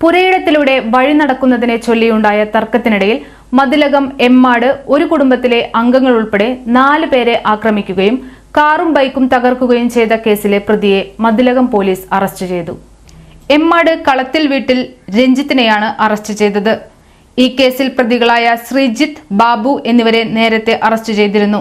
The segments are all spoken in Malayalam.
പുരയിടത്തിലൂടെ വഴി നടക്കുന്നതിനെ ചൊല്ലിയുണ്ടായ തർക്കത്തിനിടയിൽ മതിലകം എമ്മാട് ഒരു കുടുംബത്തിലെ അംഗങ്ങൾ ഉൾപ്പെടെ നാല് പേരെ ആക്രമിക്കുകയും കാറും ബൈക്കും തകർക്കുകയും ചെയ്ത കേസിലെ പ്രതിയെ മതിലകം പോലീസ് അറസ്റ്റ് ചെയ്തു. എമ്മാട് കളത്തിൽ വീട്ടിൽ രഞ്ജിത്തിനെയാണ് അറസ്റ്റ് ചെയ്തത്. ഈ കേസിൽ പ്രതികളായ ശ്രീജിത്ത് ബാബു എന്നിവരെ നേരത്തെ അറസ്റ്റ് ചെയ്തിരുന്നു.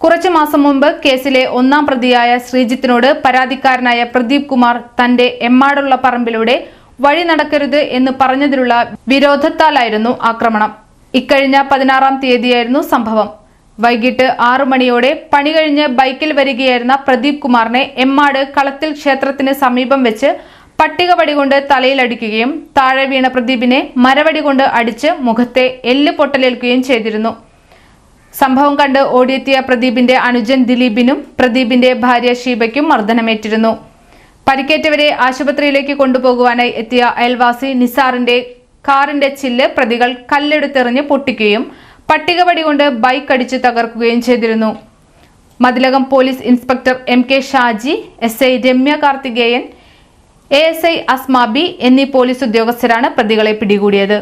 കുറച്ചു മാസം മുമ്പ് കേസിലെ ഒന്നാം പ്രതിയായ ശ്രീജിത്തിനോട് പരാതിക്കാരനായ പ്രദീപ് കുമാർ തന്റെ എമ്മാടുള്ള പറമ്പിലൂടെ വഴി നടക്കരുത് എന്ന് പറഞ്ഞതിലുള്ള വിരോധത്താലായിരുന്നു ആക്രമണം. ഇക്കഴിഞ്ഞ പതിനാറാം തീയതിയായിരുന്നു സംഭവം. വൈകിട്ട് ആറു മണിയോടെ പണി കഴിഞ്ഞ് ബൈക്കിൽ വരികയായിരുന്ന പ്രദീപ് കുമാറിനെ എമ്മാട് കളത്തിൽ ക്ഷേത്രത്തിന് സമീപം വെച്ച് പട്ടിക വടികൊണ്ട് തലയിലടിക്കുകയും താഴെ വീണ പ്രദീപിനെ മരവടി കൊണ്ട് അടിച്ച് മുഖത്തെ എല്ല് പൊട്ടലേൽക്കുകയും ചെയ്തിരുന്നു. സംഭവം കണ്ട് ഓടിയെത്തിയ പ്രദീപിന്റെ അനുജൻ ദിലീപിനും പ്രദീപിന്റെ ഭാര്യ ഷീബയ്ക്കും മർദ്ദനമേറ്റിരുന്നു. പരിക്കേറ്റവരെ ആശുപത്രിയിലേക്ക് കൊണ്ടുപോകുവാനായി എത്തിയ അയൽവാസി നിസാറിന്റെ കാറിന്റെ ചില്ല് പ്രതികൾ കല്ലെടുത്തെറിഞ്ഞ് പൊട്ടിക്കുകയും പട്ടികപടി കൊണ്ട് ബൈക്ക് അടിച്ച് തകർക്കുകയും ചെയ്തിരുന്നു. Mathilakam police inspector M K Shaji S I Ramya Karthikeyan A S I Asmabi എന്നീ പോലീസ് ഉദ്യോഗസ്ഥരാണ് പ്രതികളെ പിടികൂടിയത്.